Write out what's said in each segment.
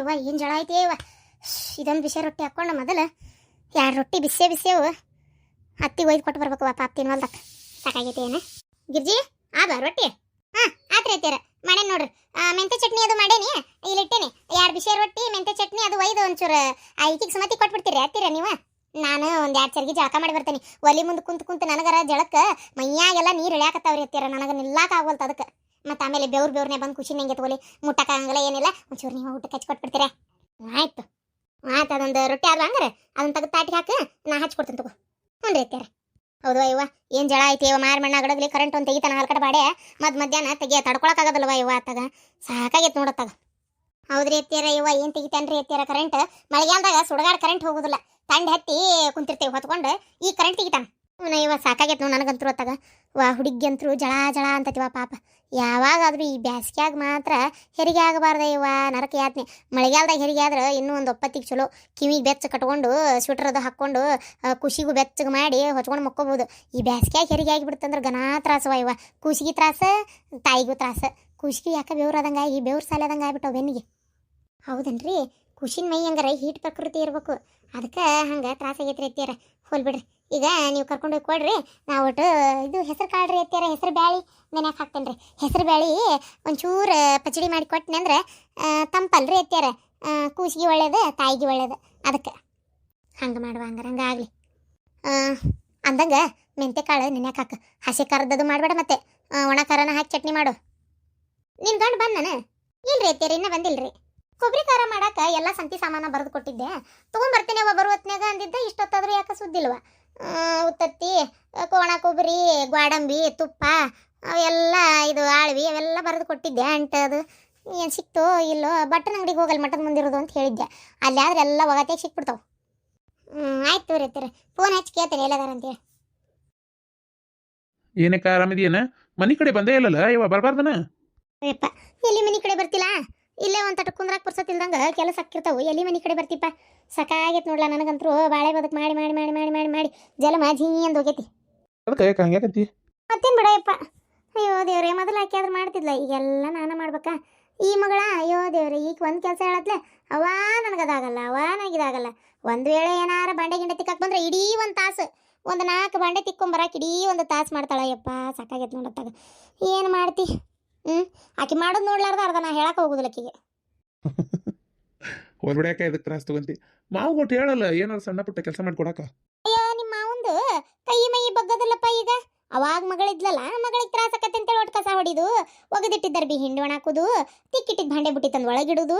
ಯವ್ವ, ಏನು ಜಳ ಐತಿ ಯವ್ವ? ಇದೊಂದು ಬಿಸಿ ರೊಟ್ಟಿ ಹಾಕ್ಕೊಂಡು ಮೊದಲು ಎರಡು ರೊಟ್ಟಿ ಬಿಸಿ ಬಿಸಿಯವು ಅತ್ತಿಗೆ ಒಯ್ದು ಕೊಟ್ಟು ಬರ್ಬೇಕು ಪಾಪ ಅತ್ತಿನ ಹೊಲ್ದಕ್ಕ ಸಾಕಾಗೈತಿ ಏನು? ಗಿರ್ಜಿ, ಆದ ರೊಟ್ಟಿ. ಹಾಂ, ಆತ್ರಿ ಐತಿಯರ ಮಾಡೇನಿ ನೋಡ್ರಿ? ಮೆಂತೆ ಚಟ್ನಿ ಅದು ಮಾಡೇನಿ? ಇಲ್ಲಿ ಇಟ್ಟೇನಿ. ಎರಡು ಬಿಸಿ ರೊಟ್ಟಿ ಮೆಂತೆ ಚಟ್ನಿ ಅದು ಒಯ್ದು ಒಂಚೂರು ಐಕಿಗೆ ಸುಮತಿ ಕೊಟ್ಬಿಡ್ತೀರಿ ಹತ್ತಿರ ನೀವು? ನಾನು ಒಂದು ಎರಡು ಚರ್ಗಿ ಜಳಕ ಮಾಡಿ ಬರ್ತೇನೆ. ಒಲಿ ಮುಂದೆ ಕುಂತು ಕುಂತು ನನಗರ ಜಳಕ್ಕೆ ಮೈಯಾಗೆಲ್ಲ ನೀರು ಇಳಿಯಾಕತ್ತಾವ್ರಿ ಹತ್ತಿರ ನನಗೆ ನಿಲ್ಲಾಕ ಆಗವಲ್ತು ಅದಕ್ಕೆ. ಮತ್ತು ಆಮೇಲೆ ಬೆವ್ರು ಬೆವ್ರನ್ನೇ ಬಂದು ಖುಷಿ ನಂಗೆ ಮುಟಕ ಮುಟ್ಟಕ್ಕಾಗಂಗಿಲ್ಲ ಏನಿಲ್ಲ. ಒಂಚೂರು ನೀವು ಊಟಕ್ಕೆ ಹಚ್ಚಿ ಕೊಟ್ಬಿಡ್ತೀರಾ? ಆಯ್ತು. ಆಯ್ತು, ಅದೊಂದು ರೊಟ್ಟಿ ಆದ್ರೂ ಹಂಗಾರೆ? ಅದನ್ನ ತೆಗೆದು ತಾಟಿಗೆ ಹಾಕಿ, ನಾ ಹಚ್ಕೊಡ್ತೀನಿ ತಗೋ. ಹ್ಞೂ ರೀ ಅತ್ಯಾರ ಹೌದು ಅಯ್ಯವ ಏನು ಜಳ ಐತಿ ಇವ ಮಾರಿ ಮಣ್ಣ ಗಡಗ್ಲಿ ಕರೆಂಟ್ ಒಂದು ತೆಗಿತಾನ ಹಲ್ಕಡೆ ಬಾಡೆ. ಮತ್ತು ಮಧ್ಯಾಹ್ನ ತೆಗಿಯ ತಡ್ಕೊಳಕ್ಕಾಗದಲ್ವ ಇವ ಆತಾಗ ಸಾಕಾಗೈತೆ ನೋಡತ್ತಾಗ ಹೌದ್ರಿ ಎತ್ತೀರ ಇವ ಏನು ತೆಗಿತಾನ್ರಿ ಎತ್ತೀರ ಕರೆಂಟ್ ಮಳೆಗಾಲದಾಗ ಸುಡಗಾಡ ಕರೆಂಟ್ ಹೋಗೋದಿಲ್ಲ. ತಂಡ ಹತ್ತಿ ಕುಂತಿರ್ತೇವೆ ಹೊತ್ಕೊಂಡು, ಈ ಕರೆಂಟ್ ತೆಗಿತಾನ. ಅವನ ಇವ ಸಾಕಾಗೈತೆ ನೋಡಿ ನನಗಂತೂ ಹೊತ್ತಾಗ. ವಾ ಹುಡುಗಿ ಅಂತರೂ ಜಳ ಜಳ ಅಂತತಿವ ಪಾಪ. ಯಾವಾಗಾದ್ರೂ ಈ ಬ್ಯಾಸ್ಗ್ಯಾಗ ಮಾತ್ರ ಹೆರಿಗೆ ಆಗಬಾರ್ದ ಇವ, ನರಕ ಯಾತ್ನೆ. ಮಳೆಗಾಲದಾಗ ಹೆರಿಗೆ ಆದ್ರೆ ಇನ್ನೂ ಒಂದು ಒಪ್ಪತ್ತಿಗೆ ಚಲೋ. ಕಿವಿಗೆ ಬೆಚ್ಚ ಕಟ್ಕೊಂಡು ಸ್ವೆಟರ್ ಅದು ಹಾಕ್ಕೊಂಡು ಖುಷಿಗೂ ಬೆಚ್ಚಗೆ ಮಾಡಿ ಹೊಚ್ಕೊಂಡು ಮಕ್ಕೋಬೋದು. ಈ ಬ್ಯಾಸ್ಗ್ಯಾಗ ಹೆರಿಗೆ ಆಗಿಬಿಡ್ತಂದ್ರೆ ಘನ ತ್ರಾಸವ ಇವ. ಕೂಸಿಗೆ ತ್ರಾಸ, ತಾಯಿಗೂ ತ್ರಾಸ. ಯಾಕ ಯಾಕೆ ಬೆವ್ರದಂಗೆ ಈ ಬೆವ್ರು ಸಾಲದಂಗೆ ಆಗ್ಬಿಟ್ಟವು ಬೆನ್ನಿಗೆ. ಹೌದನ್ರಿ? ಕುಶಿನ ಮೈ ಹಂಗಾರೆ ಹೀಟ್ ಪ್ರಕೃತಿ ಇರಬೇಕು. ಅದಕ್ಕೆ ಹಂಗೆ ತ್ರಾಸ ಆಗೈತೆ ಎತ್ತೀರ ಹೋಲ್ ಬಿಡ್ರಿ. ಈಗ ನೀವು ಕರ್ಕೊಂಡು ಹೋಗಿ ಕೊಡ್ರಿ. ನಾವು ಒಟ್ಟು ಇದು ಹೆಸರು ಕಾಳ್ರಿ ಎತ್ತೀರ ಹೆಸರು ಬ್ಯಾಳಿ ನೆನೆಯಕ್ಕೆ ಹಾಕ್ತೇನೆ ರೀ ಹೆಸರು ಬ್ಯಾಳಿ ಒಂಚೂರು ಪಚಡಿ ಮಾಡಿ ಕೊಟ್ಟನೆ ಅಂದ್ರೆ ತಂಪಲ್ರಿ ಎತ್ತೀರ ಕೂಸಿಗೆ ಒಳ್ಳೇದು, ತಾಯಿಗೆ ಒಳ್ಳೇದು. ಅದಕ್ಕೆ. ಹಂಗೆ ಮಾಡುವ ಹಂಗಾರ, ಹಂಗೆ ಆಗಲಿ. ಅಂದಂಗೆ ಮೆಂತೆ ಕಾಳು ನೆನೆಯಕ್ಕೆ ಹಾಕು. ಹಸಿ ಖಾರದದು ಮಾಡಬೇಡ ಮತ್ತೆ. ಒಣ ಖಾರನ ಹಾಕಿ ಚಟ್ನಿ ಮಾಡು. ನಿನ್ ಗಂಡು ನಾನು? ಇಲ್ರಿ ಎತ್ತೀರಿ ಇನ್ನೂ ಬಂದಿಲ್ಲರಿ ಕೊಬ್ಬರಿ ಖಾರ ಮಾಡಕ್ಕೆ ಎಲ್ಲ ಸಂತಿ ಸಾಮಾನ ಬರೆದು ಕೊಟ್ಟಿದ್ದೆ. ತೊಗೊಂಬರ್ತೇನೆ ಅವ ಬರುವ ಹೊತ್ನ್ಯಾಗ ಅಂದಿದ್ದ, ಇಷ್ಟೊತ್ತಾದ್ರೂ ಯಾಕೆ ಸುದ್ದಿಲ್ವ? ಉತ್ತತ್ತಿ ಕೋಣ ಕೊಬ್ಬರಿ ಗ್ವಾಡಂಬಿ ತುಪ್ಪ ಅವೆಲ್ಲ ಇದು ಆಳ್ವಿ ಅವೆಲ್ಲ ಬರೆದು ಕೊಟ್ಟಿದ್ದೆ. ಅಂಟದು ಏನು ಸಿಕ್ತೋ ಇಲ್ಲೋ? ಬಟ್ಟನ ಅಂಗಡಿಗೆ ಹೋಗಲ್ಲ ಮಠದ ಮುಂದಿರೋದು ಅಂತ ಹೇಳಿದ್ದೆ. ಅಲ್ಲಿ ಆದ್ರೆ ಎಲ್ಲ ಒಗತಿಯಾಗಿ ಸಿಕ್ಬಿಡ್ತಾವೆ. ಹ್ಞೂ ಆಯ್ತು ರೀ ಫೋನ್ ಹಚ್ಚಿ ಕೇಳ್ತೇನೆ ಎಲ್ಲದಾರ ಅಂತೇಳಿ ಏನಕ್ಕ ಆರಾಮಿದೆಯೇನ? ಮನೆ ಕಡೆ ಬಂದೇ ಇಲ್ಲಲ್ಲ ಇವ ಬರಬಾರ್ದನ? ಅಯ್ಯಪ್ಪ ಎಲ್ಲಿ ಮನೆ ಕಡೆ ಬರ್ತಿಲ್ಲ? ಇಲ್ಲೇ ಒಂದು ತಟಕ್ ಕುಂದ್ರಾಕ್ ಪುರ್ಸತ್ತಿಲ್ದಂಗ ಕೆಲಸ ಹಾಕಿರ್ತಾವು ಎಲ್ಲಿ ಮನೆ ಕಡೆ ಬರ್ತಿಪ್ಪ? ಸಕಾಗೈತೆ ನೋಡ್ಲ ನನಗಂತರೂ ಬಾಳೆ ಬದಕ್ ಮಾಡಿ ಮಾಡಿ ಮಾಡಿ ಮಾಡಿ ಮಾಡಿ ಮಾಡಿ ಜಲಮ ಝೀ ಅಂದ್ ಹೋಗೈತಿ. ಅದಕ್ಕೆ ಯಾಕೆ ಹಂಗ್ಯಾಕಂತಿ ಮತ್ತೇನು ಬಿಡಯಪ್ಪ ಅಯ್ಯೋ ದೇವ್ರೆ ಮೊದಲು ಹಾಕಿ ಆದ್ರೆ ಮಾಡ್ತಿದ್ಲ ಈಗೆಲ್ಲ ನಾನು ಮಾಡ್ಬೇಕಾ? ಈ ಮಗಳ ಅಯ್ಯೋ ದೇವ್ರೆ ಈಗ ಒಂದು ಕೆಲಸ ಹೇಳತ್ಲೆ ಅವ ನನಗದಾಗಲ್ಲ ಅವ ನನಗಿದಾಗಲ್ಲ ಒಂದು ವೇಳೆ ಏನಾರ ಬಂಡೆ ಗಿಂಡೆ ತಿಕ್ಕಕ್ಕೆ ಬಂದ್ರೆ ಇಡೀ ಒಂದು ತಾಸು ಒಂದು ನಾಲ್ಕು ಬಂಡೆ ತಿಕ್ಕೊಂಬರಕ್ಕೆ ಇಡೀ ಒಂದು ತಾಸು ಮಾಡ್ತಾಳೆ ಯಪ್ಪ ಸಾಕಾಗೈತೆ ನೋಡತ್ತಾಗ. ಏನು ಮಾಡ್ತಿ? ಹ್ಞೂ ಆಕೆ ಮಾಡೋದು ನೋಡ್ಲಾರ್ದ ಅರ್ಧ ನಾ ಹೇಳಕ್ಕೆ ಹೋಗುದಿಲ್ಲ ಆಕಿಗೆ. ಹೊರಗಡೆ ಇದಕ್ಕೆ ತ್ರಾಸ ತಗೊಂತಿ? ಮಾವು ಕೊಟ್ಟು ಹೇಳಲ್ಲ ಏನೋ ಸಣ್ಣ ಪುಟ್ಟ ಕೆಲಸ ಮಾಡ್ಕೊಡಕ ಅಯ್ಯೋ ನಿಮ್ಮ ಮಾವಂದು ಕೈ ಮೈ ಬಗ್ಗದಲ್ಲಪ್ಪ ಈಗ? ಅವಾಗ ಮಗಳಿದ್ಲಲ್ಲ ಮಗಳಿಗೆ ತ್ರಾಸ ಆಕತ್ತೆ ಅಂತೇಳಿ ಒಟ್ಟು ಕಸ ಹೊಡಿದು ಒಗದಿಟ್ಟಿದ್ದಾರೆ ಬಿ ಹಿಂಡಿ ಒಣ ಹಾಕುದು ತಿಕ್ಕಿಟ್ಟಿದ್ ಭಾಂಡೆ ಬಿಟ್ಟಿ ತಂದು ಒಳಗಿಡುದು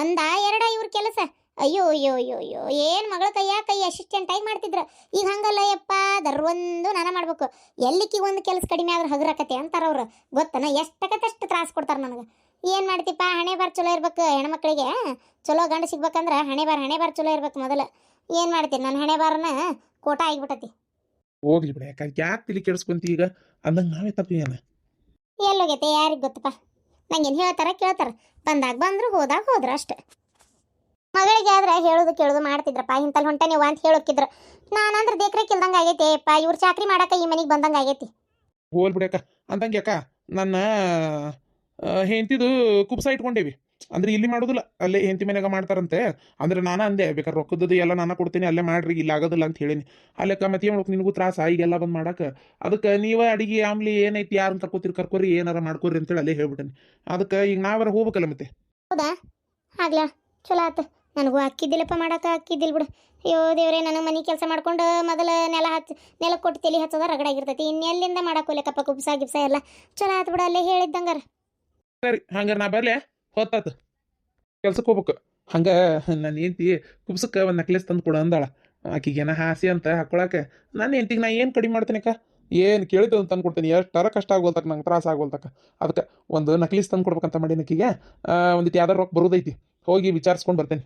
ಒಂದ ಎರಡ ಇವ್ರ ಕೆಲಸ. ಅಯ್ಯೋ ಅಯ್ಯೋ ಅಯ್ಯೋ ಅಯ್ಯೋ ಏನು ಮಗಳ ಕೈಯ ಕೈ ಅಸಿಸ್ಟೆಂಟ್ ಆಗಿ ಮಾಡ್ತಿದ್ರು? ಈಗ ಹಂಗಲ್ಲ ಯಪ್ಪ ದರ್ವೊಂದು ನಾನು ಮಾಡ್ಬೇಕು. ಎಲ್ಲಿಕ್ಕಿ ಒಂದು ಕೆಲಸ ಕಡಿಮೆ ಆದ್ರೆ ಹಗರಕತೆ ಅಂತಾರೆ ಅವ್ರು. ಗೊತ್ತನ? ಎಷ್ಟಕತ್ತಷ್ಟು ತ್ರಾಸ ಕೊಡ್ತಾರೆ ನನಗೆ? ಏನು ಮಾಡ್ತಿಪ್ಪ ಹಣೆ ಬಾರ್ ಚಲೋ ಇರ್ಬೇಕು ಹೆಣ್ಮಕ್ಳಿಗೆ? ಚಲೋ ಗಂಡು ಸಿಗ್ಬೇಕಂದ್ರೆ ಹಣೆ ಬಾರ್ ಹಣೆ ಬಾರ್ ಚಲೋ ಇರ್ಬೇಕು ಮೊದಲು. ಏನು ಮಾಡ್ತೀನಿ? ನನ್ನ ಹಣೆ ಬಾರನ್ನ ಕೋಟ ಆಗಿಬಿಟ್ಟತಿ. ಹೋಗ್ಲಿ ಬಿಡ ಯಾಕೆ ಯಾಕೆ ತಿಳಿ ಕೆಡಿಸ್ಕೊಂತಿ ಈಗ? ಅಂದಂಗೆ ನಾವೇ ಎಲ್ಲೋಗೈತೆ ಯಾರಿಗೆ ಗೊತ್ತಪ್ಪ? ನಂಗೇನು ಹೇಳ್ತಾರ ಕೇಳ್ತಾರ. ಬಂದಾಗ ಬಂದ್ರು ಹೋದಾಗ ಹೋದ್ರ ಅಷ್ಟೆ. ಮಗಳಿಗೆ ಆದ್ರೆ ಹೇಳೋದು ಕೇಳೋದು ಮಾಡ್ತಿದ್ರಪ್ಪ ಇಂತಲ್ಲಿ ಹೊಂಟ ನೀವು ಅಂತ ಹೇಳೋಕಿದ್ರು. ನಾನಂದ್ರೆ ದೇಕ್ರೆ ಕಿಲ್ದಂಗೆ ಆಗೈತೆ ಅಪ್ಪ ಇವ್ರು ಚಾಕ್ರಿ ಮಾಡಕ ಈ ಮನೆಗೆ ಬಂದಂಗೆ ಆಗೈತಿ. ಹೋಲ್ ಬಿಡಕ್ಕ ಅಂದಂಗೆ ಅಕ್ಕ ನನ್ನ ಹೆಂತಿದು ಕುಪ್ಸ ಇಟ್ಕೊಂಡೇವಿ. ಅಂದ್ರೆ ಇಲ್ಲಿ ಮಾಡೋದಿಲ್ಲ ಅಲ್ಲೇ ಹೆಂತಿ ಮನೆಯಾಗ ಮಾಡ್ತಾರಂತೆ. ಅಂದ್ರೆ ನಾನು ಅಂದೆ ಬೇಕಾದ್ರೆ ರೊಕ್ಕದ್ದು ಎಲ್ಲ ನಾನು ಕೊಡ್ತೀನಿ ಅಲ್ಲೇ ಮಾಡ್ರಿ ಇಲ್ಲಿ ಆಗೋದಿಲ್ಲ ಅಂತ ಹೇಳೀನಿ. ಅಲ್ಲಕ್ಕ ಮತ್ತೆ ಮಾಡೋಕೆ ನಿನಗೂ ತ್ರಾಸ ಈಗೆಲ್ಲ ಬಂದು ಮಾಡಕ್ಕೆ ಅದಕ್ಕೆ ನೀವೇ ಅಡಿಗೆ ಆಮ್ಲಿ ಏನೈತಿ ಯಾರನ್ನ ಕರ್ಕೋತೀರಿ ಕರ್ಕೋರಿ ಏನಾರ ಮಾಡ್ಕೋರಿ ಅಂತೇಳಿ ಅಲ್ಲೇ ಹೇಳ್ಬಿಟ್ಟೇನಿ. ಅದಕ್ಕೆ ಈಗ ನಾವಾರ ಹೋಗ್ಬೇಕಲ್ಲ ಮತ್ತೆ? ಹೌದಾ? ಆಗ್ಲಾ ಚಲೋ ಆತು. ನನಗೂ ಅಕ್ಕಿದ್ದಿಲ್ಲಪ್ಪ ಮಾಡಕ್ಕೆ ಅಕ್ಕಿದ್ದಿಲ್ಲ ಬಿಡು. ಅಯ್ಯೋ ದೇವ್ರೆ ನನಗೆ ಮನೆ ಕೆಲಸ ಮಾಡ್ಕೊಂಡು ಮೊದಲು ನೆಲ ಹಚ್ಚ ನೆಲ ಕೊಟ್ಟು ತಲೆ ಹಚ್ಚೋದ ರಗಡಾಗಿರ್ತೈತಿ ಇನ್ನೆಲ್ಲಿಂದ ಮಾಡಾಕೋಲೆಕ್ಕಪ್ಪ ಕುಬ್ಸ ಗಿಬ್ಸ ಎಲ್ಲ? ಚಲೋ ಆಯ್ತು ಬಿಡು, ಅಲ್ಲೇ ಹೇಳಿದ್ದಂಗಾರ. ಸರಿ, ಹಂಗಾರೆ ನಾ ಬರಲೇ? ಹೊತ್ತಾತು. ಕೆಲ್ಸಕ್ಕೆ ಹೋಗ್ಬೇಕು. ಹಂಗೆ ನನ್ನ ಹೆಂಡತಿ ಕುಬ್ಸಕ್ಕೆ ಒಂದು ನೆಕ್ಲೆಸ್ ತಂದು ಕೊಡು ಅಂದಾಳ. ಆಕಿಗೇನ ಹಾಸಿ ಅಂತ ಹಾಕೊಳಕ್ಕೆ ನನ್ನ ಹೆಂಡತಿಗೆ ನಾ ಏನು ಕಡಿಮೆ ಮಾಡ್ತೀನಕ್ಕ ಏನು ಕೇಳಿದ್ದು ಅಂತ ತಂದು ಕೊಡ್ತೀನಿ ಎಷ್ಟಾರ ಕಷ್ಟ ಆಗೋಲ್ತಕ್ಕ ನಂಗೆ ತ್ರಾಸ ಆಗೋಲ್ತಕ್ಕ ಅದಕ್ಕೆ ಒಂದು ನಕ್ಲಿಸ್ ತಂದು ಕೊಡ್ಬೇಕಂತ ಮಾಡೀನಿ ಆಕಿಗೆ. ಒಂದಿಟ್ಟು ಯಾವ್ದಾರು ರೊಕ್ಕ ಬರೋದೈತಿ. ಹೋಗಿ ವಿಚಾರಿಸ್ಕೊಂಡು ಬರ್ತೇನೆ.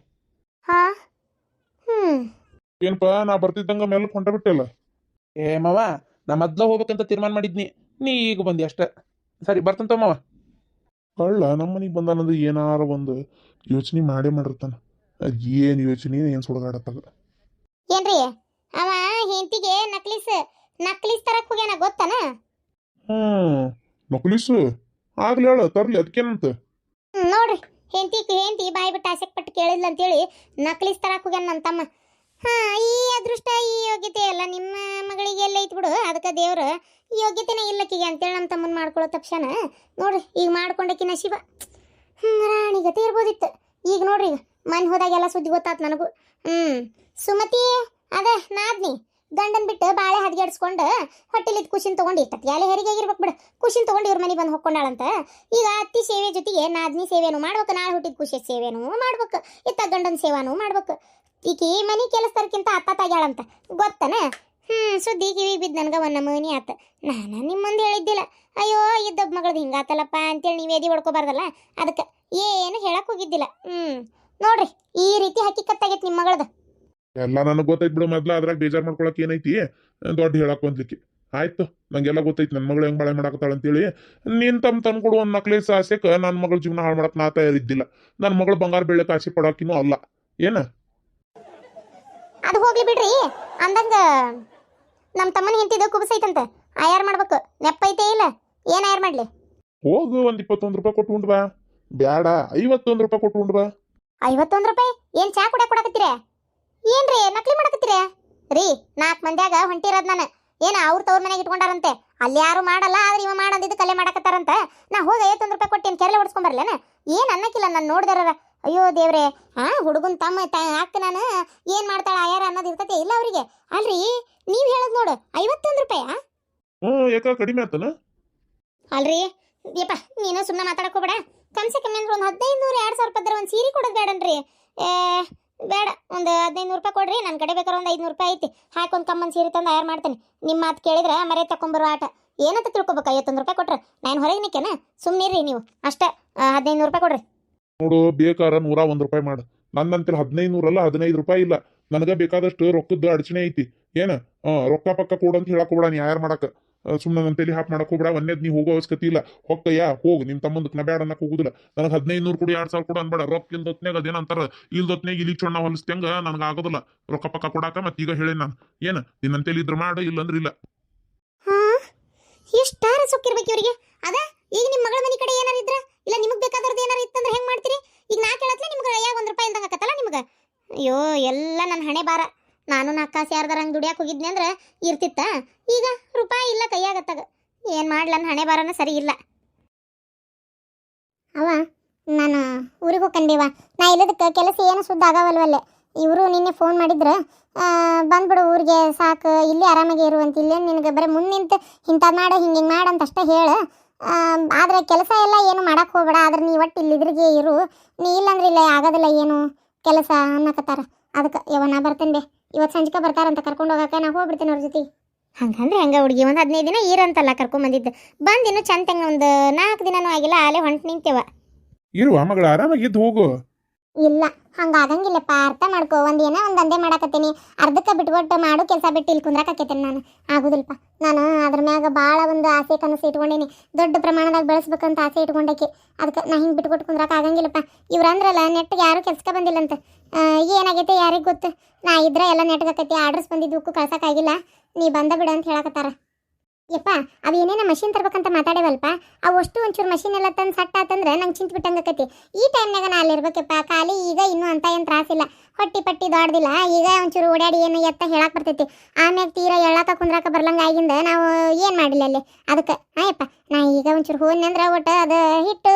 ಏನಪ್ಪ ನಾ ಬರ್ತಿದ್ದಂಗ ಮೇಲೆ ಹೊಂಟ ಬಿಟ್ಟಿಲ್ಲ. ಏ ಮಾವ ನಾ ಮೊದ್ಲ ಹೋಗ್ಬೇಕಂತ ತೀರ್ಮಾನ ಮಾಡಿದ್ನಿ. ನೀ ಈಗ ಬಂದಿ ಅಷ್ಟೇ. ಸರಿ ಬರ್ತಂತ ಮಾವ. ಕಳ್ಳ ನಮ್ಮ ಮನೆಗೆ ಬಂದಾನಂದ್ರೆ ಏನಾರ ಒಂದು ಯೋಚನೆ ಮಾಡೇ ಮಾಡಿರ್ತಾನ. ಏನ್ ಏನು ಯೋಚನೆ ಏನು ಸುಡಗಾಡತ್ತಾಗ ಏನ್ರಿ? ಅವ ಹೆಂಡತಿಗೆ ನಕ್ಲಿಸ್ ನಕ್ಲಿಸ್ ತರಕ್ ಹೋಗ್ಯಾನ ಗೊತ್ತನ? ಹ್ಮ್ ನಕಲಿಸು. ಆಗ್ಲಿ ಹೇಳ ತರ್ಲಿ ಅದಕ್ಕೇನಂತ ನೋಡ್ರಿ. ಹೆಂಡತಿ ಹೆಂಡತಿ ಬಾಯಿ ಬಿಟ್ಟು ಆಸೆಕ್ ಪಟ್ಟು ಕೇಳಿದ್ಲ ಅಂತೇಳಿ ನಕ್ಲಿಸ್ ತರಕ್ ಹೋಗ್ಯಾನ ನನ್ನ ತಮ್ಮ. ಹಾ, ಈ ಅದೃಷ್ಟ, ಈ ಯೋಗ್ಯತೆ ಎಲ್ಲ ನಿಮ್ಮ ಮಗಳಿಗೆ ಎಲ್ಲ ಐತ್ ಬಿಡು. ಅದಕ್ಕೆ ದೇವ್ರ ಯೋಗ್ಯತೆನೇ ಇಲ್ಲಕ್ಕಿಗೆ ಅಂತೇಳಿ ನಮ್ಮ ತಮ್ಮನ ಮಾಡ್ಕೊಳ್ಳೋ ತಕ್ಷಣ ನೋಡ್ರಿ, ಈಗ ಮಾಡ್ಕೊಂಡಕಿ ಶಿವ. ಹ್ಮ್ ರಾಣಿಗತೆ ಇರ್ಬೋದಿತ್ತು. ಈಗ ನೋಡ್ರಿ, ಈಗ ಮನೆ ಹೋದಾಗೆಲ್ಲ ಸುದ್ದಿ ಗೊತ್ತಾತ್ ನನಗೂ. ಹ್ಮ್, ಸುಮತಿ, ಅದ ನಾದ್ನಿ, ಗಂಡನ್ ಬಿಟ್ಟು ಬಾಳೆ ಹದ್ಗೆಡ್ಸ್ಕೊಂಡು ಹೊಟ್ಟೆಲಿದ್ ಕುಶಿನ್ ತಗೊಂಡು ಇರ್ತತಿ ಅಲ್ಲಿ ಹೆರಿಗೆ ಆಗಿರ್ಬೇಕು ಬಿಡು. ಕುಶಿನ್ ತಗೊಂಡು ಇವ್ರ ಮನೆ ಬಂದು ಹೊಕ್ಕೊಂಡಾಳಂತ. ಈಗ ಅತ್ತಿ ಸೇವೆ ಜೊತೆಗೆ ನಾದ್ನಿ ಸೇವೆನೂ ಮಾಡ್ಬೇಕು. ನಾಳೆ ಹುಟ್ಟಿದ ಖುಷಿ ಸೇವೆನೂ ಮಾಡ್ಬೇಕು. ಇತ್ತ ಗಂಡನ ಸೇವಾನೂ ಮಾಡ್ಬೇಕು. ಈಕಿ ಮನೆ ಕೆಲಸದಕ್ಕಿಂತ ಅತ್ತಾಗ್ಯಾಳಂತ ಗೊತ್ತನ? ಹ್ಮ್, ಸುದ್ದಿ ಕಿವಿ ಬಿದ್ದು ನನಗೆ ಒಂದು ಮನಿ ಆತ. ನಾನು ನಿಮ್ಮ ಮುಂದೆ ಹೇಳಿದ್ದಿಲ್ಲ. ಅಯ್ಯೋ ಇದ್ದೊಬ್ಬ ಮಗಳದ್ದು ಹಿಂಗಾತಲ್ಲಪ್ಪ ಅಂತೇಳಿ ನೀವು ಎದಿ ಹೊಡ್ಕೋಬಾರ್ದಲ್ಲ? ಅದಕ್ಕೆ ಏನು ಹೇಳಕ್ಕೆ ಹೋಗಿದ್ದಿಲ್ಲ. ಹ್ಮ್, ನೋಡ್ರಿ, ಈ ರೀತಿ ಹಕ್ಕಿಕತ್ತಾಗೈತೆ ನಿಮ್ಮ ಮಗಳದ. ಎಲ್ಲ ನನಗೆ ಗೊತ್ತೈತ್ ಬಿಡು ಮೊದ್ಲ, ಅದ್ರಾಗ ಬೇಜಾರ್ ಮಾಡ್ಕೊಳಕ್ ಏನೈತಿ? ದೊಡ್ಡ ಹೇಳಕ್ಕೆ ಬಂದ್ಲಿಕ್ಕೆ ಆಯ್ತು, ನಂಗೆಲ್ಲ ಗೊತ್ತೈತಿ ನನ್ನ ಮಗಳು ಹೆಂಗ್ ಬಾಳೆ ಮಾಡಾಕತ್ತಾಳ ಅಂತೇಳಿ. ನೀನ್ ತಮ್ಮ ತಂದು ಕೊಡು ಒಂದು ನಕ್ಲೇಸ್ ಆಸೆಕ್ ನನ್ನ ಮಗಳ ಜೀವನ ಹಾಳು ಮಾಡಕ್ ನಾ ತಯಾರಿದ್ದಿಲ್ಲ. ನನ್ನ ಮಗಳು ಬಂಗಾರ ಬೆಳ್ಳಕ್ಕೆ ಕಾಸಿ ಪಡಾಕಿನೂ ಅಲ್ಲ. ಏನ? ಅದು ಹೋಗ್ಲಿ ಬಿಡ್ರಿ. ಅಂದಂಗ ನಮ್ಮ ತಮ್ಮನ ಹೆಂಡತಿದ ಕುಬಸೈತಂತ ಆಯಾರ್ ಮಾಡ್ಬೇಕು. ನೆಪ್ಪೈತೆ ಇಲ್ಲ? ಏನ್ ಆಯಾರ್ ಮಾಡ್ಲಿ? ಹೋಗು ಒಂದ್ ಇಪ್ಪತ್ತೊಂದು ರೂಪಾಯಿ ಕೊಟ್ಟು ಉಂಡ್ ಬಾ. ಬ್ಯಾಡ ಐವತ್ತೊಂದು ರೂಪಾಯಿ ಕೊಟ್ಟು ಉಂಡ್ ಬಾ. ಐವತ್ತೊಂದು ರೂಪಾಯಿ? ಏನ್ ಚಾ ಕುಡಿಯಕ್ ಕೊಡಕತ್ತೀರ? ಏನ್ರಿ ನಕಲಿ ಮಾಡಕತ್ತೀರ? ರೀ ನಾಲ್ಕು ಮಂದ್ಯಾಗ ಹೊಂಟಿರೋದ್ ನಾನು. ಏನ ಅವ್ರ ತವ್ರ ಮನೆಗೆ ಇಟ್ಕೊಂಡಾರಂತೆ? ಅಲ್ಲಿ ಯಾರು ಮಾಡಲ್ಲ ಆದ್ರೆ ಇವ ಮಾಡಂದಿದ್ದು ಕಲೆ ಮಾಡಕತ್ತಾರಂತ. ನಾ ಹೋಗಿ ಐವತ್ತೊಂದು ರೂಪಾಯಿ ಕೊಟ್ಟೇನು ಕೆರಳೆ ಹೊಡ್ಸ್ಕೊಂಬರ್ಲೇನ ಏನ್ ಅನ್ನಕ್ಕಿಲ್ಲ ನಾನು ನೋಡ್ದಾರ ಅಯ್ಯೋ ದೇವ್ರೆ ಹಾ ಹುಡುಗನ್ ತಮ್ಮ ತ ಅಕ್ಕ ನಾನು ಏನ್ ಮಾಡ್ತಾಳ ಆಯಾರ ಅನ್ನೋದು ಇರ್ತೈತೆ ಇಲ್ಲ ಅವ್ರಿಗೆ. ಅಲ್ರಿ ನೀವ್ ಹೇಳದ್ ನೋಡು ಐವತ್ತೊಂದು ರೂಪಾಯಿ ಹ್ಞೂ ಯಾಕ ಕಡಿಮೆ ಆತನ ಅಲ್ರಿ ದೀಪ ನೀನು ಸುಮ್ಮನೆ ಮಾತಾಡಕ್ ಹೋಗ್ಬೇಡ. ಕಮ್ಸೆ ಕಮ್ಮಿ ಅಂದ್ರೆ ಒಂದು ಹದಿನೈದು ನೂರು ಎರಡು ಸಾವಿರ ರೂಪಾಯಿ ಒಂದು ಸೀರೆ ಕೊಡೋದು ಬೇಡನ್ರಿ. ಏ ಬೇಡ ಒಂದು ಹದಿನೈದು ನೂರು ರೂಪಾಯಿ ಕೊಡ್ರಿ ನನ್ನ ಕಡೆ ಬೇಕಾದ್ರೆ ಒಂದು ಐದುನೂರು ರೂಪಾಯಿ ಐತಿ. ಹಾಕೊಂದ್ ಕಮ್ಮನ್ ಸೀರೆ ತಂದು ಯಾರು ಮಾಡ್ತೇನೆ. ನಿಮ್ಮ ಮಾತು ಕೇಳಿದ್ರೆ ಮರೆ ತಕೊಂಬರೋ ಆಟ. ಏನಂತ ತಿಳ್ಕೊಬೇಕು ಐವತ್ತೊಂದು ರೂಪಾಯಿ ಕೊಟ್ರೆ? ನಾನು ಹೊರಗೆ ನಿಕ್ಕೇನ? ಸುಮ್ಮನಿರಿ ನೀವು. ಅಷ್ಟೇ ಹದಿನೈದು ನೂರು ರೂಪಾಯಿ ಕೊಡ್ರಿ. ನೋಡು, ಬೇಕಾರ ನೂರ ಒಂದ್ ರೂಪಾಯಿ ಮಾಡು. ನನ್ನಂತೇಳಿ ಹದಿನೈದು ನೂರಲ್ಲ ಹದಿನೈದು ರೂಪಾಯಿ ಇಲ್ಲ. ನನಗ ಬೇಕಾದಷ್ಟು ರೊಕ್ಕದ ಅಡಚಣೆ ಐತಿ. ಏನ? ರೊಕ್ಕ ಪಕ್ಕ ಕೊಡು ಅಂತ ಹೇಳಕ್ ಹೋಗ್ಬೇಡ, ನೀ ಯಾರು ಮಾಡಕ? ಸುಮ್ಮನೆ ನನ್ನ ತಲೆ ಹಾಪ್ ಮಾಡಕ್ ಹೋಗ್ಬೇಡ ಒಂದೇದ್ ನೀ ಹೋಗೋ ಅವಶ್ಯಕತೆ ಇಲ್ಲ. ಹೊಕ್ಕಯ್ಯ ಹೋಗು, ನಿಮ್ ತಮ್ಮಂದಕ್ಕೆ ನಾ ಬೇಡ ಅನ್ನಕ್ ಹೋಗುದಿಲ್ಲ. ನನಗೆ ಹದಿನೈದು ನೂರು ಕೊಡಿ, ಎರಡು ಸಾವಿರ ಕೊಡು ಅನ್ಬೇಡ. ರೊಕ್ಕ ಇಲ್ದೊತ್ನ್ಯಾಗ ಅದೇನಂತಾರ ಇಲ್ದೊತ್ನ್ಯಾಗ ಇಲ್ಲಿ ಚೊಣ್ಣ ಹೊಲಿಸ್ತಂಗ ನನಗೆ ಆಗೋದಿಲ್ಲ. ರೊಕ್ಕ ಪಕ್ಕ ಕೊಡಾಕ ಮತ್ತೆ ಈಗ ಹೇಳಿ ನಾನು. ಏನು? ನಿನ್ನ ತಲೆ ಇದ್ರ ಮಾಡು, ಇಲ್ಲಂದ್ರ ಇಲ್ಲ. ಎಷ್ಟಾರ ಸೊಕ್ಕಿರ್ಬೇಕು ಇವರಿಗೆ? ಅದ? ಈಗ ನಿಮ್ಮ ಮಗಳ ಮನೆ ಕಡೆ ಏನಾರ ಇಲ್ಲ, ನಿಮಗೆ ಬೇಕಾದವ್ರದ್ದು ಏನಾರ ಇತ್ತಂದ್ರೆ ಹೆಂಗೆ ಮಾಡ್ತೀರಿ? ಈಗ ನಾ ಕೇಳತ್ಲೆ ನಿಮ್ಗೆ ಯಾವ ಒಂದು ರೂಪಾಯಿ ಅಂದಂಗ ಆಕತ್ತಲ್ಲ ನಿಮ್ಗೆ? ಅಯ್ಯೋ, ಎಲ್ಲ ನನ್ನ ಹಣೆ ಬಾರ ನಾನು ನಾಲ್ಕು ಕಾಸು ಯಾರ್ದಾರ ಹಂಗೆ ದುಡಿಯಕ್ಕೆ ಹೋಗಿದ್ನಿ ಅಂದ್ರೆ ಇರ್ತಿತ್ತ? ಈಗ ರೂಪಾಯಿ ಇಲ್ಲ ಕೈಯಾಗತ್ತಾಗ ಏನು ಮಾಡ್ಲ ನನ್ನ ಹಣೆ ಬಾರನ ಸರಿ ಇಲ್ಲ. ಅವ ನಾನು ಊರಿಗೆ ಹೋಗ್ಕಂಡೀವ ನಾ ಇಲ್ಲದಕ್ಕೆ ಕೆಲಸ ಏನು ಸುದ್ದ ಆಗವಲ್ವಲ್ಲೇ. ಇವರು ನಿನ್ನೆ ಫೋನ್ ಮಾಡಿದ್ರೆ. ಬಂದ್ಬಿಡು ಊರಿಗೆ, ಸಾಕು, ಇಲ್ಲಿ ಆರಾಮಾಗಿ ಇರುವಂತ ಇಲ್ಲೇ ನಿನಗೆ ಬರೀ ಮುಂದೆ ನಿಂತು ಇಂಥದ್ದು ಮಾಡು, ಹಿಂಗೆ ಹಿಂಗೆ ಮಾಡು ಅಂತ ಅಷ್ಟೇ ಹೇಳು. ಆದ್ರೆ ಕೆಲಸ ಎಲ್ಲ ಏನು ಮಾಡಕ್ಕೆ ಹೋಗ್ಬೇಡ. ಆದ್ರೆ ನೀ ಒಟ್ಟು ಇಲ್ಲಿದ್ರಿಗೆ ಇರು. ನೀ ಇಲ್ಲಂದ್ರೆ ಇಲ್ಲ ಆಗೋದಿಲ್ಲ ಏನು ಕೆಲಸ ಅನ್ನಕತ್ತಾರ. ಅದಕ್ಕೆ ಯಾವ ನಾ ಬರ್ತೇನೆ ಬೇ. ಇವತ್ತು ಸಂಜೆಗೆ ಬರ್ತಾರಂತ ಕರ್ಕೊಂಡು ಹೋಗಕ್ಕೆ ನಾ ಹೋಗ್ಬಿಡ್ತೀನಿ ಅವ್ರ ಜೊತೆ. ಹಂಗಂದ್ರೆ ಹೆಂಗೆ ಹುಡುಗಿ? ಒಂದು ಹದಿನೈದು ದಿನ ಇರಂತಲ್ಲ ಕರ್ಕೊಂಬಂದಿದ್ದು ಬಂದಿನ್ನು ಚಂದ ತಂಗ ಒಂದು ನಾಲ್ಕು ದಿನನೂ ಆಗಿಲ್ಲ ಆಲೆ ಹೊಂಟು ನಿಂತೇವ ಇರುವ ಮಗಳ ಆರಾಮಾಗಿದ್ದು ಹೋಗು. ಇಲ್ಲ ಹಂಗ ಆಗಂಗಿಲ್ಲಪ್ಪ ಅರ್ಥ ಮಾಡ್ಕೋ. ಒಂದೇನ ಒಂದು ದಂಧೆ ಮಾಡಕತ್ತೀನಿ. ಅರ್ಧಕ್ಕೆ ಬಿಟ್ಬಿಟ್ಟು ಮಾಡು, ಕೆಲಸ ಬಿಟ್ಟು ಇಲ್ಲಿ ಕುಂದ್ರಾಕತ್ತೇನೆ ನಾನು. ಆಗುದಿಲ್ಪ ನಾನು ಅದ್ರ ಮ್ಯಾಗ ಭಾಳ ಒಂದು ಆಸೆ ಕನಸು ಇಟ್ಕೊಂಡೇನಿ. ದೊಡ್ಡ ಪ್ರಮಾಣದಾಗ ಬೆಳೆಸ್ಬೇಕಂತ ಆಸೆ ಇಟ್ಕೊಂಡಕ್ಕೆ ಅದಕ್ಕೆ ನಾ ಹಿಂಗೆ ಬಿಟ್ಬಿಟ್ಟು ಕುಂದ್ರಾಕ ಆಗಂಗಿಲ್ಲಪ್ಪ. ಇವ್ರು ಅಂದ್ರಲ್ಲ ನೆಟ್ಗೆ ಯಾರು ಕೆಲ್ಸಕ್ಕೆ ಬಂದಿಲ್ಲಂತ. ಅಂತ ಏನಾಗೈತೆ ಯಾರಿಗೆ ಗೊತ್ತು? ನಾ ಇದ್ರೆ ಎಲ್ಲ ನೆಟ್ಗಾಕೈತಿ ಆರ್ಡರ್ಸ್ ಬಂದಿದ್ದಕ್ಕೂ ಕಳ್ಸೋಕ್ಕಾಗಿಲ್ಲ ನೀ ಬಂದ ಬಿಡು ಅಂತ ಹೇಳಕತ್ತಾರ. ಯಪ್ಪ, ಅವು ಏನೇನ ಮಷಿನ್ ತರ್ಬೇಕಂತ ಮಾತಾಡೇವಲ್ಪ? ಆ ಅಷ್ಟು ಒಂಚೂರು ಮಷಿನ್ ಎಲ್ಲ ತಂದು ಸಟ್ಟ ಆತಂದ್ರೆ ನಂಗೆ ಚಿಂತ ಬಿಟ್ಟಂಗಕತಿ ಈ ಟೈಮ್ನಾಗ ನಾ ಅಲ್ಲಿರ್ಬೇಕಪ್ಪ, ಖಾಲಿ ಈಗ ಇನ್ನೂ ಅಂತ ಏನು ತ್ರಾಸಿಲ್ಲ ಹೊಟ್ಟಿ ಪಟ್ಟಿ ದೊಡ್ದಿಲ್ಲ ಈಗ ಒಂಚೂರು ಓಡಾಡಿ ಏನು ಎತ್ತ ಹೇಳಕ್ ಬರ್ತೈತಿ. ಆಮ್ಯಾಗ ತೀರಾ ಎಳ್ಳಾಕ ಕುಂದ್ರಾಕ ಬರ್ಲಂಗ ಆಗಿಂದ ನಾವು ಏನು ಮಾಡಿಲ್ಲ ಅಲ್ಲಿ? ಅದಕ್ಕೆ ಆಯಪ್ಪ ನಾ ಈಗ ಒಂಚೂರು ಹೋದ್ನಿ ಅಂದ್ರೆ ಒಟ್ಟು ಅದು ಹಿಟ್ಟು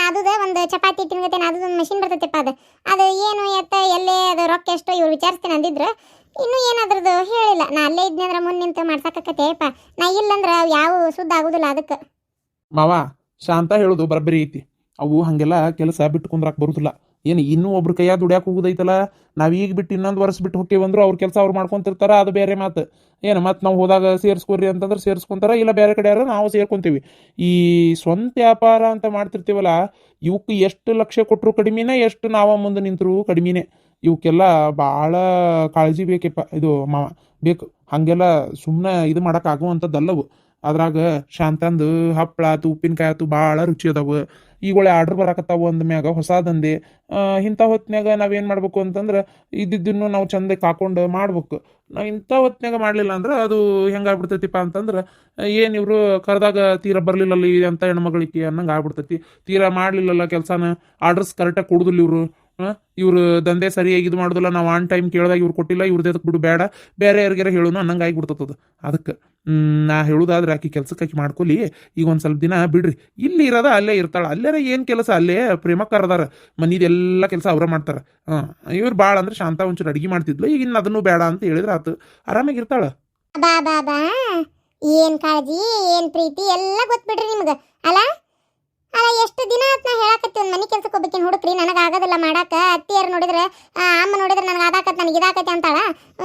ನಾದುದ ಒಂದು ಚಪಾತಿ ಹಿಟ್ಟಿನ ನಾದುದ ಒಂದು ಮಷಿನ್ ಬರ್ತೈತಿಪ್ಪ ಅದು. ಅದು ಏನು ಎತ್ತ, ಎಲ್ಲೇ, ಅದು ರೊಕ್ಕ ಎಷ್ಟು ಇವ್ರು ವಿಚಾರಿಸ್ತೀನಿ ಅಂದಿದ್ರು. ಇನ್ನೂ ಏನಾದ್ರದ್ದು ಹೇಳಿಲ್ಲ. ನಾ ಅಲ್ಲೇ ಇದ್ನಿ ಅಂದ್ರೆ ಮುಂದೆ ನಿಂತು ಮಾಡ್ಸಕತ್ತೇಪ್ಪ ನಾ ಇಲ್ಲಂದ್ರೆ ಯಾವ ಸುದ್ದ ಆಗುದಿಲ್ಲ ಅದಕ್ಕೆ. ಮಾವ, ಶಾಂತ ಹೇಳೋದು ಬರಬ್ಬರಿ ಐತಿ. ಅವು ಹಾಗೆಲ್ಲ ಕೆಲಸ ಬಿಟ್ಟು ಕುಂದ್ರಾಕ್ ಬರುದಿಲ್ಲ. ಏನು ಇನ್ನೂ ಒಬ್ರ ಕೈಯಾಗ ದುಡಿಯಾಕ ಹೋಗುದೈತಲ್ಲ? ನಾವು ಈಗ ಬಿಟ್ಟು ಇನ್ನೊಂದು ವರ್ಷ ಬಿಟ್ಟು ಹೋಕ್ಕೇವಂದ್ರು ಅವ್ರ ಕೆಲಸ ಅವ್ರು ಮಾಡ್ಕೊಂತಿರ್ತಾರ, ಅದು ಬೇರೆ ಮಾತು. ಏನು ಮತ್ತೆ ನಾವು ಹೋದಾಗ ಸೇರಿಸ್ಕೊರಿ ಅಂತಂದ್ರೆ ಸೇರಿಸ್ಕೊಂತಾರ, ಇಲ್ಲ ಬೇರೆ ಕಡೆ ಯಾರು ನಾವು ಸೇರ್ಕೊಂತೀವಿ. ಈ ಸ್ವಂತ ವ್ಯಾಪಾರ ಅಂತ ಮಾಡ್ತಿರ್ತೀವಲ್ಲ ಇವಕ್ಕೆ ಎಷ್ಟು ಲಕ್ಷ ಕೊಟ್ಟರು ಕಡಿಮೆನೇ, ಎಷ್ಟು ನಾವ ಮುಂದೆ ನಿಂತರು ಕಡಿಮೆನೇ. ಇವಕ್ಕೆಲ್ಲ ಭಾಳ ಕಾಳಜಿ ಬೇಕಿಪ್ಪ. ಇದು ಮಾ, ಬೇಕು. ಹಾಗೆಲ್ಲ ಸುಮ್ಮನೆ ಇದು ಮಾಡೋಕ್ಕಾಗುವಂಥದ್ದಲ್ಲವು ಅದ್ರಾಗ ಶಾಂತಂದು ಹಪ್ಪಳ ಆತು ಉಪ್ಪಿನಕಾಯಿ ಆತು ಭಾಳ ರುಚಿ ಅದಾವು. ಈಗೊಳ್ಳೆ ಆರ್ಡ್ರ್ ಬರಾಕತ್ತಾವು ಅಂದ್ಮ್ಯಾಗ ಹೊಸ ದಂಧೆ ಇಂಥ ಹೊತ್ನ್ಯಾಗ ನಾವೇನು ಮಾಡಬೇಕು ಅಂತಂದ್ರೆ ಇದ್ದಿದ್ದನ್ನು ನಾವು ಚಂದ ಕಾಕೊಂಡು ಮಾಡ್ಬೇಕು. ನಾವು ಇಂಥ ಹೊತ್ನ್ಯಾಗ ಮಾಡಲಿಲ್ಲ ಅಂದ್ರೆ ಅದು ಹೆಂಗಾಗ್ಬಿಡ್ತೈತಿಪ್ಪ ಅಂತಂದ್ರೆ, ಏನು ಇವರು ಕರೆದಾಗ ತೀರಾ ಇದೆ ಅಂತ ಹೆಣ್ಮಗಳಿಗೆ ಅನ್ನಂಗೆ ಆಗ್ಬಿಡ್ತೈತಿ. ತೀರಾ ಮಾಡಲಿಲ್ಲಲ್ಲ ಕೆಲಸನ. ಆರ್ಡರ್ಸ್ ಕರೆಕ್ಟಾಗಿ ಕೊಡುದಿಲ್ಲ ಇವರು. ಇವ್ರು ದಂಧೆ ಸರಿಯಾಗಿ ಇದು ಮಾಡೋದಿಲ್ಲ, ನಾವು ಆನ್ ಟೈಮ್ ಕೇಳಿದಾಗ ಇವ್ರು ಕೊಟ್ಟಿಲ್ಲ ಇವ್ರದ್ದು ಬಿಡು ಬೇಡ. ಬೇರೆ ಯಾರಿಗಾರ ಹೇಳೋನು ಅನ್ನಂಗೆ ಆಗಿಬಿಡ್ತದ ಅದಕ್ಕೆ ನಾ ಹೇಳುದಾದ್ರೆ ಆಕಿ ಕೆಲಸಕ್ಕೆ ಆಕೆ ಮಾಡ್ಕೊಲಿ. ಈಗ ಒಂದು ಸ್ವಲ್ಪ ದಿನ ಬಿಡ್ರಿ. ಇಲ್ಲಿ ಇರೋದ ಅಲ್ಲೇ ಇರ್ತಾಳ. ಅಲ್ಲೇ ಏನು ಕೆಲಸ? ಅಲ್ಲೇ ಪ್ರೇಮಕ್ಕರದಾರ ಮನಿದೆಲ್ಲ ಕೆಲಸ ಅವ್ರ ಮಾಡ್ತಾರ. ಹಾಂ, ಇವ್ರು ಭಾಳ ಅಂದ್ರೆ ಶಾಂತ ಒಂಚೂರು ಅಡಿಗೆ ಮಾಡ್ತಿದ್ಲು. ಈಗ ಇನ್ನು ಅದನ್ನು ಬೇಡ ಅಂತ ಹೇಳಿದ್ರೆ ಆತು. ಆರಾಮಾಗಿರ್ತಾಳ ಬಾ ಬಾ ಬಾ. ಏನ್ ಕಾಳಜಿ, ಏನ್ ಪ್ರೀತಿ, ಎಲ್ಲ ಗೊತ್ಬಿಡ್ರಿ ನಿಮ್ಗೆ. ಅಲ್ಲ ಅಲ್ಲ, ಎಷ್ಟು ದಿನ ಆತ್ನ ನಾ ಹೇಳಕತ್ತಿ, ಒಂದು ಮನೆ ಕೆಲ್ಸಕ್ಕೆ ಹೋಗ್ಬೇಕೇನು ಹುಡುಕ್ರಿ, ನನಗೆ ಆಗೋದಿಲ್ಲ ಮಾಡಾಕ. ಅತ್ತಿಯರು ನೋಡಿದ್ರೆ ಅಮ್ಮ ನೋಡಿದ್ರೆ ನನಗೆ ಅದಾಕತ್, ನನಗೆ ಇದಾಕತ್ತೆ ಅಂತಾಳ.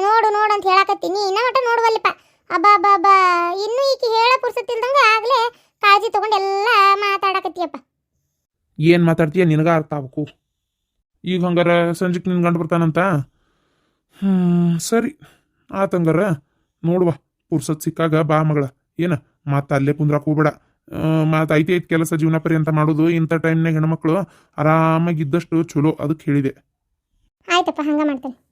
ನೋಡು ನೋಡು ಅಂತ ಹೇಳಕತ್ತೀನಿ ಇನ್ನೂ ಮಟ್ಟ ನೋಡುವಲ್ಲಿಪ್ಪ ಅಬ್ಬಾ ಬಾ ಬಾ ಇನ್ನೂ ಈಕೆ ಹೇಳ ಪುರ್ಸತ್ತಿಲ್ದಂಗ ಆಗಲೇ ಕಾಳಜಿ ತೊಗೊಂಡು ಎಲ್ಲ ಮಾತಾಡಕತ್ತೀಯಪ್ಪ. ಏನು ಮಾತಾಡ್ತೀಯ? ನಿನಗ ಅರ್ಥ ಆಗ್ಬೇಕು. ಈಗ ಹಂಗಾರ ಸಂಜೆಗೆ ನಿನ್ನ ಗಂಡು ಬರ್ತಾನಂತ? ಹ್ಞೂ ಸರಿ. ಆತಂಗಾರ ನೋಡುವ. ಪುರ್ಸತ್ ಸಿಕ್ಕಾಗ ಬಾ ಮಗಳ. ಏನ? ಮತ್ತೆ ಅಲ್ಲೇ ಕುಂದ್ರಕ್ಕೆ ಹೋಗ್ಬೇಡ. ಮತ್ತು ಐತೆ ಐತಿ ಕೆಲಸ ಜೀವನ ಪರ್ಯಂತ ಮಾಡೋದು, ಇಂಥ ಟೈಮ್ನಾಗ ಹೆಣ್ಮಕ್ಳು ಆರಾಮಾಗಿ ಇದ್ದಷ್ಟು ಚಲೋ ಅದಕ್ಕೆ ಹೇಳಿದೆ. ಆಯ್ತಪ್ಪ, ಹಂಗೆ ಮಾಡ್ತೇನೆ.